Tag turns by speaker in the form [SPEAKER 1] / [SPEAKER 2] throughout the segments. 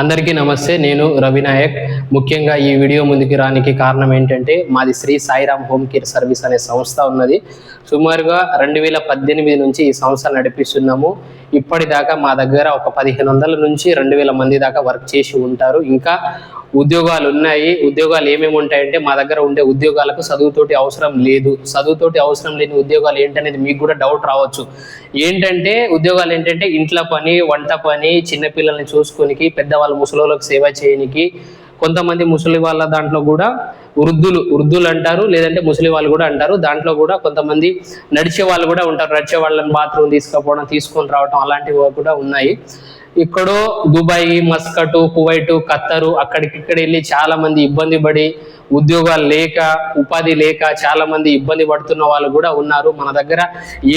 [SPEAKER 1] అందరికీ నమస్తే నేను రవినాయక్ ముఖ్యంగా ఈ వీడియో ముందుకు రానికి కారణం ఏంటంటే మాది Sri Sairam home care service అనే సంస్థ ఉన్నది. సుమారుగా రెండు వేల పద్దెనిమిది నుంచి ఈ సంస్థ నడిపిస్తున్నాము. ఇప్పటిదాకా మా దగ్గర ఒక పదిహేను వందల నుంచి రెండు వేల మంది దాకా వర్క్ చేసి ఉంటారు. ఇంకా ఉద్యోగాలు ఉన్నాయి ఉద్యోగాలు ఏమేమి ఉంటాయంటే మా దగ్గర ఉండే ఉద్యోగాలకు చదువుతోటి అవసరం లేదు. చదువుతోటి అవసరం లేని ఉద్యోగాలు ఏంటనేది మీకు కూడా డౌట్ రావచ్చు. ఏంటంటే ఉద్యోగాలు ఏంటంటే ఇంట్లో పని వంట పని చిన్నపిల్లల్ని చూసుకోనికి పెద్దవాళ్ళ ముసలోళ్ళకి సేవ చేయనికి కొంతమంది ముసలి వాళ్ళ దాంట్లో కూడా వృద్ధులు వృద్ధులు అంటారు లేదంటే ముసలి వాళ్ళు కూడా అంటారు. దాంట్లో కూడా కొంతమంది నడిచే వాళ్ళు కూడా ఉంటారు. నడిచే వాళ్ళని బాత్రూమ్ తీసుకుపోవడం తీసుకొని రావడం అలాంటివి కూడా ఉన్నాయి. ఇక్కడో దుబాయ్ మస్కట్ కువైట్ ఖత్తరు అక్కడికిక్కడ వెళ్ళి చాలా మంది ఇబ్బంది పడి ఉద్యోగాలు లేక ఉపాధి లేక చాలా మంది ఇబ్బంది పడుతున్న వాళ్ళు కూడా ఉన్నారు. మన దగ్గర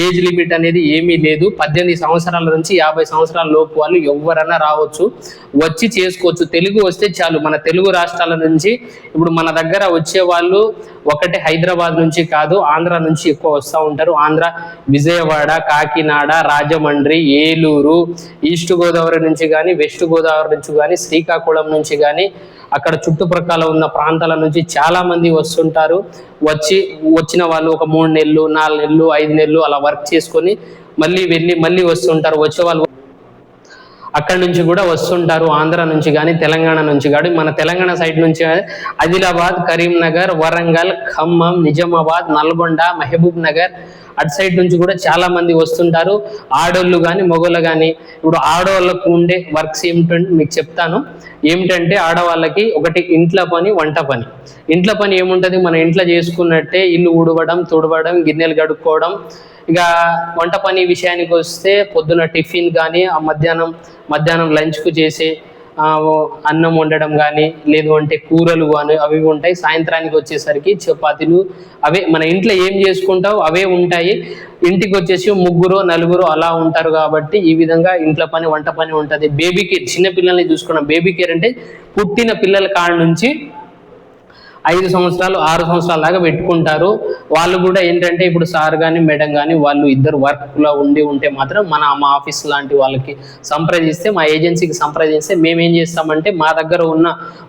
[SPEAKER 1] ఏజ్ లిమిట్ అనేది ఏమీ లేదు. పద్దెనిమిది సంవత్సరాల నుంచి యాభై సంవత్సరాల లోపు వాళ్ళు ఎవరైనా రావచ్చు. వచ్చి చేసుకోవచ్చు. తెలుగు వస్తే చాలు. మన తెలుగు రాష్ట్రాల నుంచి ఇప్పుడు మన దగ్గర వచ్చే వాళ్ళు ఒకటి హైదరాబాద్ నుంచి కాదు ఆంధ్ర నుంచి ఎక్కువ వస్తూ ఉంటారు. ఆంధ్ర విజయవాడ కాకినాడ రాజమండ్రి ఏలూరు ఈస్ట్ గోదావరి నుంచి కానీ వెస్ట్ గోదావరి నుంచి కానీ శ్రీకాకుళం నుంచి కానీ అక్కడ చుట్టుప్రక్కల ఉన్న ప్రాంతాల నుంచి చాలా మంది వస్తుంటారు. వచ్చి వచ్చిన వాళ్ళు ఒక మూడు నెలలు నాలుగు నెలలు ఐదు నెలలు అలా వర్క్ చేసుకొని మళ్ళీ వెళ్ళి మళ్ళీ వస్తుంటారు. వచ్చే వాళ్ళు అక్కడ నుంచి కూడా వస్తుంటారు ఆంధ్ర నుంచి కానీ తెలంగాణ నుంచి కానీ మన తెలంగాణ సైడ్ నుంచి ఆదిలాబాద్ కరీంనగర్ వరంగల్ ఖమ్మం నిజామాబాద్ నల్గొండ మహబూబ్ నగర్ అటు సైడ్ నుంచి కూడా చాలా మంది వస్తుంటారు. ఆడోళ్ళు కానీ మగోళ్ళు కానీ ఇప్పుడు ఆడవాళ్ళకు ఉండే వర్క్స్ ఏమిటంటే మీకు చెప్తాను. ఏమిటంటే ఆడవాళ్ళకి ఒకటి ఇంట్లో పని వంట పని. ఇంట్లో పని ఏముంటుంది? మన ఇంట్లో చేసుకున్నట్టే ఇల్లు ఉడవడం తుడవడం గిన్నెలు కడుక్కోవడం. ఇక వంట పని విషయానికి వస్తే పొద్దున టిఫిన్ కానీ ఆ మధ్యాహ్నం మధ్యాహ్నం లంచ్కు చేసే అన్నం వండడం కానీ లేదు అంటే కూరలు కానీ అవి ఉంటాయి. సాయంత్రానికి వచ్చేసరికి చపాతీలు అవే మన ఇంట్లో ఏం చేసుకుంటావు అవే ఉంటాయి. ఇంటికి వచ్చేసి ముగ్గురు నలుగురు అలా ఉంటారు కాబట్టి ఈ విధంగా ఇంట్లో పని వంట పని ఉంటుంది. బేబీ కేర్ చిన్న పిల్లల్ని చూసుకున్నాం బేబీ కేర్ అంటే పుట్టిన పిల్లల కాడ నుంచి ఐదు సంవత్సరాలు ఆరు సంవత్సరాల దాకా పెట్టుకుంటారు. వాళ్ళు కూడా ఏంటంటే ఇప్పుడు సార్ కానీ మేడం కానీ వాళ్ళు ఇద్దరు వర్క్లో ఉండి ఉంటే మాత్రం మన మా ఆఫీస్ లాంటి వాళ్ళకి సంప్రదిస్తే మా ఏజెన్సీకి సంప్రదిస్తే మేము ఏం చేస్తామంటే మా దగ్గర ఉన్న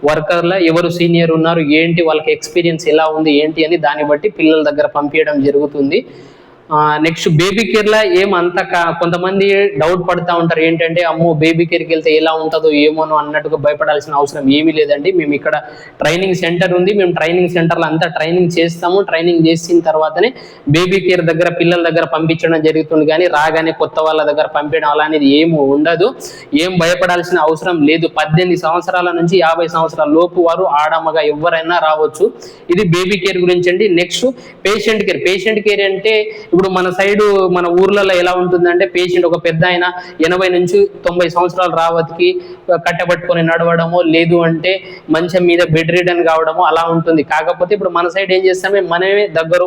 [SPEAKER 1] వర్కర్ల ఎవరు సీనియర్ ఉన్నారు ఏంటి వాళ్ళకి ఎక్స్పీరియన్స్ ఎలా ఉంది ఏంటి అని దాన్ని బట్టి పిల్లల దగ్గర పంపించడం జరుగుతుంది. నెక్స్ట్ బేబీ కేర్లో ఏం అంత కొంతమంది డౌట్ పడుతూ ఉంటారు. ఏంటంటే అమ్మో బేబీ కేర్కి వెళ్తే ఎలా ఉంటుందో ఏమోనో అన్నట్టుగా భయపడాల్సిన అవసరం ఏమీ లేదండి. మేము ఇక్కడ ట్రైనింగ్ సెంటర్ ఉంది. మేము ట్రైనింగ్ సెంటర్లో అంతా ట్రైనింగ్ చేస్తాము. ట్రైనింగ్ చేసిన తర్వాతనే బేబీ కేర్ దగ్గర పిల్లల దగ్గర పంపించడం జరుగుతుంది. కానీ రాగానే కొత్త వాళ్ళ దగ్గర పంపించడం అలా అనేది ఏమి ఉండదు. ఏం భయపడాల్సిన అవసరం లేదు. పద్దెనిమిది సంవత్సరాల నుంచి యాభై సంవత్సరాల లోపు వారు ఆడమగా ఎవరైనా రావచ్చు. ఇది బేబీ కేర్ గురించి అండి. Next patient care patient care అంటే ఇప్పుడు మన సైడు మన ఊర్లలో ఎలా ఉంటుందంటే పేషెంట్ ఒక పెద్ద ఆయన ఎనభై నుంచి తొంభై సంవత్సరాలు రావతికి కట్టబట్టుకొని నడవడము లేదు అంటే మంచం మీద బెడ్ రిటర్న్ కావడము అలా ఉంటుంది. కాకపోతే ఇప్పుడు మన సైడ్ ఏం చేస్తామే మనమే దగ్గర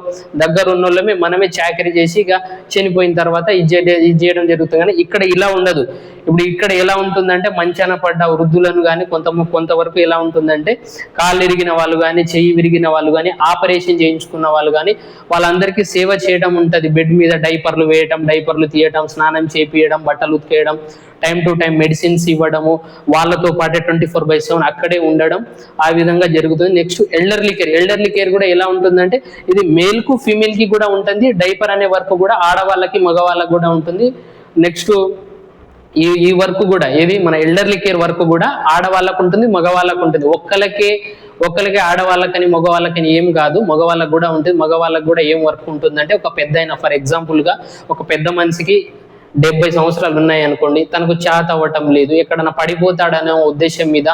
[SPEAKER 1] దగ్గర ఉన్న వాళ్ళమే మనమే చాకరీ చేసి ఇక చనిపోయిన తర్వాత ఇది ఇది చేయడం జరుగుతుంది. కానీ ఇక్కడ ఇలా ఉండదు. ఇప్పుడు ఇక్కడ ఎలా ఉంటుందంటే మంచాన పడ్డ వృద్ధులను కానీ కొంత కొంతవరకు ఎలా ఉంటుందంటే కాళ్ళు ఇరిగిన వాళ్ళు కానీ చెయ్యి విరిగిన వాళ్ళు కానీ ఆపరేషన్ చేయించుకున్న వాళ్ళు కానీ వాళ్ళందరికీ సేవ చేయడం ఉంటుంది. బెడ్ మీద డైపర్లు వేయటం డైపర్లు తీయటం స్నానం చేపియడం బట్టలు ఉతికేయడం టైం టు టైం మెడిసిన్స్ ఇవ్వడము వాళ్ళతో పాటే ట్వంటీ ఫోర్ బై సెవెన్ అక్కడే ఉండడం ఆ విధంగా జరుగుతుంది. Next elderly care elderly care కూడా ఎలా ఉంటుందంటే ఇది మేల్కు ఫీమేల్కి కూడా ఉంటుంది. డైపర్ అనే వర్క్ కూడా ఆడవాళ్ళకి మగవాళ్ళకి కూడా ఉంటుంది. నెక్స్ట్ ఈ ఈ వర్క్ కూడా ఏది? మన ఎల్డర్లీ కేర్ వర్క్ కూడా ఆడవాళ్ళకు ఉంటుంది మగవాళ్ళకు ఉంటుంది. ఒక్కలకే ఒక్కరికి ఆడవాళ్ళకని మగవాళ్ళకని ఏం కాదు. మగవాళ్ళకు కూడా ఉంటుంది మగవాళ్ళకు కూడా ఏం వర్క్ ఉంటుందంటే ఒక పెద్ద అయిన ఫర్ ఎగ్జాంపుల్గా ఒక పెద్ద మనిషికి డెబ్బై సంవత్సరాలు ఉన్నాయి అనుకోండి తనకు చేత అవ్వటం లేదు ఎక్కడన్నా పడిపోతాడనే ఉద్దేశం మీద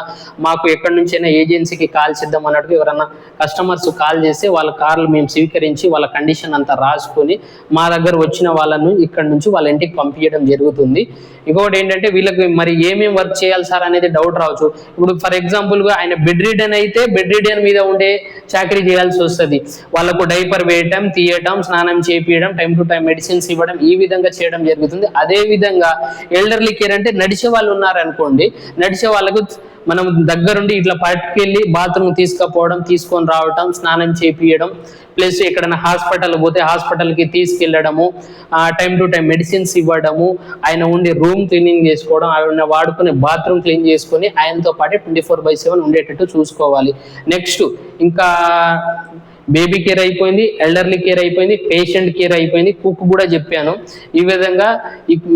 [SPEAKER 1] మాకు ఎక్కడి నుంచైనా ఏజెన్సీకి కాల్ చేద్దాం అన్నట్టు ఎవరన్నా కస్టమర్స్ కాల్ చేస్తే వాళ్ళ కార్లు మేము స్వీకరించి వాళ్ళ కండిషన్ అంతా రాసుకొని మా దగ్గర వచ్చిన వాళ్ళను ఇక్కడ నుంచి వాళ్ళ ఇంటికి పంపించడం జరుగుతుంది. ఇంకొకటి ఏంటంటే వీళ్ళకి మరి ఏమేమి వర్క్ చేయాలి సార్ అనేది డౌట్ రావచ్చు. ఇప్పుడు ఫర్ ఎగ్జాంపుల్గా ఆయన బెడ్ రీడన్ అయితే బెడ్ రీడన్ మీద ఉండే చాకరీ చేయాల్సి వస్తుంది. వాళ్ళకు డైపర్ వేయటం తీయటం స్నానం చేపియడం టైం టు టైం మెడిసిన్స్ ఇవ్వడం ఈ విధంగా చేయడం జరుగుతుంది. అదే విధంగా ఎల్డర్లీ కేర్ అంటే నడిచే వాళ్ళు ఉన్నారనుకోండి నడిచే వాళ్ళకు మనం దగ్గరుండి ఇట్లా పట్టుకెళ్ళి బాత్రూమ్ తీసుకుపోవడం తీసుకొని రావటం స్నానం చేపియడం ప్లస్ ఎక్కడైనా హాస్పిటల్ పోతే హాస్పిటల్కి తీసుకెళ్ళడము టైం టు టైం మెడిసిన్స్ ఇవ్వడము ఆయన ఉండే రూమ్ క్లీనింగ్ చేసుకోవడం ఆయన వాడుకునే బాత్రూమ్ క్లీన్ చేసుకొని ఆయనతో పాటు ట్వంటీ ఫోర్ బై సెవెన్ ఉండేటట్టు చూసుకోవాలి. నెక్స్ట్ ఇంకా బేబీ కేర్ అయిపోయింది ఎల్డర్లీ కేర్ అయిపోయింది పేషెంట్ కేర్ అయిపోయింది కుక్ కూడా చెప్పాను. ఈ విధంగా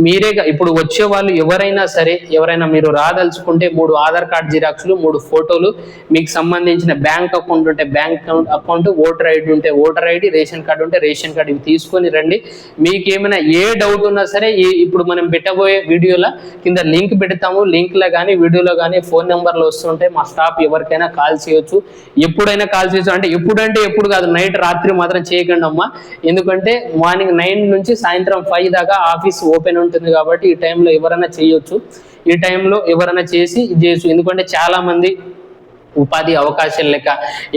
[SPEAKER 1] మీరే ఇప్పుడు వచ్చే వాళ్ళు ఎవరైనా సరే ఎవరైనా మీరు రాదలుచుకుంటే మూడు ఆధార్ కార్డ్ జిరాక్స్లు మూడు ఫోటోలు మీకు సంబంధించిన బ్యాంక్ అకౌంట్ ఉంటే బ్యాంక్ అకౌంట్ ఓటర్ ఐడి ఉంటే ఓటర్ ఐడి రేషన్ కార్డు ఉంటే రేషన్ కార్డు ఇవి తీసుకొని రండి. మీకు ఏమైనా ఏ డౌట్ ఉన్నా సరే ఇప్పుడు మనం పెట్టబోయే వీడియోలో కింద లింక్ పెడతాము. లింక్లో కానీ వీడియోలో కానీ ఫోన్ నెంబర్లు వస్తుంటే మా స్టాఫ్ ఎవరికైనా కాల్ చేయొచ్చు. ఎప్పుడైనా కాల్ చేయొచ్చు. అంటే ఎప్పుడంటే ఎప్పుడు కాదు నైట్ రాత్రి మాత్రం చేయకండి అమ్మా. ఎందుకంటే మార్నింగ్ నైన్ నుంచి సాయంత్రం ఫైవ్ దాకా ఆఫీస్ ఓపెన్ ఉంటుంది కాబట్టి ఈ టైంలో ఎవరైనా చేయొచ్చు. ఈ టైంలో ఎవరైనా చేసి ఇది చేయొచ్చు. ఎందుకంటే చాలా మంది ఉపాధి అవకాశం లేక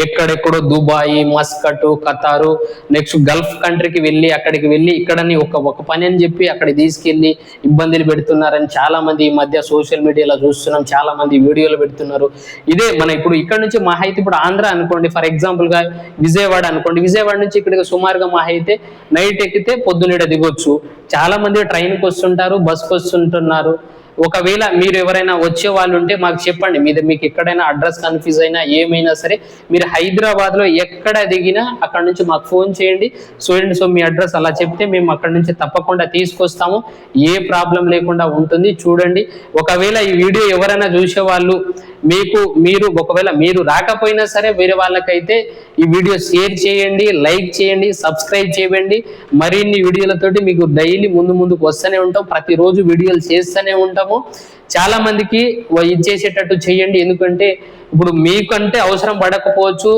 [SPEAKER 1] ఎక్కడెక్కడో Dubai Muscat Qatar next Gulf కంట్రీకి వెళ్ళి అక్కడికి వెళ్ళి ఇక్కడని ఒక ఒక పని అని చెప్పి అక్కడ తీసుకెళ్ళి ఇబ్బందులు పెడుతున్నారని చాలా మంది ఈ మధ్య సోషల్ మీడియాలో చూస్తున్నాం చాలా మంది వీడియోలు పెడుతున్నారు. ఇదే మన ఇప్పుడు ఇక్కడ నుంచి మహా అయితే ఇప్పుడు ఆంధ్ర అనుకోండి ఫర్ ఎగ్జాంపుల్గా విజయవాడ అనుకోండి విజయవాడ నుంచి ఇక్కడికి సుమారుగా మహా అయితే నైట్ ఎక్కితే పొద్దున్నేడ దిగొచ్చు. చాలా మంది ట్రైన్కి వస్తుంటారు బస్కి వస్తుంటున్నారు. ఒకవేళ మీరు ఎవరైనా వచ్చే వాళ్ళు ఉంటే మాకు చెప్పండి. మీద మీకు ఎక్కడైనా అడ్రస్ కన్ఫ్యూజ్ అయినా ఏమైనా సరే మీరు హైదరాబాద్లో ఎక్కడ దిగినా అక్కడ నుంచి మాకు ఫోన్ చేయండి. స్టూడెంట్ సో మీ అడ్రస్ అలా చెప్తే మేము అక్కడ నుంచి తప్పకుండా తీసుకొస్తాము. ఏ ప్రాబ్లం లేకుండా ఉంటుంది. చూడండి. ఒకవేళ ఈ వీడియో ఎవరైనా చూసే వాళ్ళు మీకు మీరు ఒకవేళ మీరు రాకపోయినా సరే వేరే వాళ్ళకైతే ఈ వీడియో షేర్ చేయండి లైక్ చేయండి సబ్స్క్రైబ్ చేయండి. మరిన్ని వీడియోలతోటి మీకు డైలీ ముందు ముందుకు వస్తూనే ఉంటాం. ప్రతిరోజు వీడియోలు చేస్తూనే ఉంటాము. చాలా మందికి ఇచ్చేసేటట్టు చేసేటట్టు చేయండి. ఎందుకంటే ఇప్పుడు మీకంటే అవసరం పడకపోవచ్చు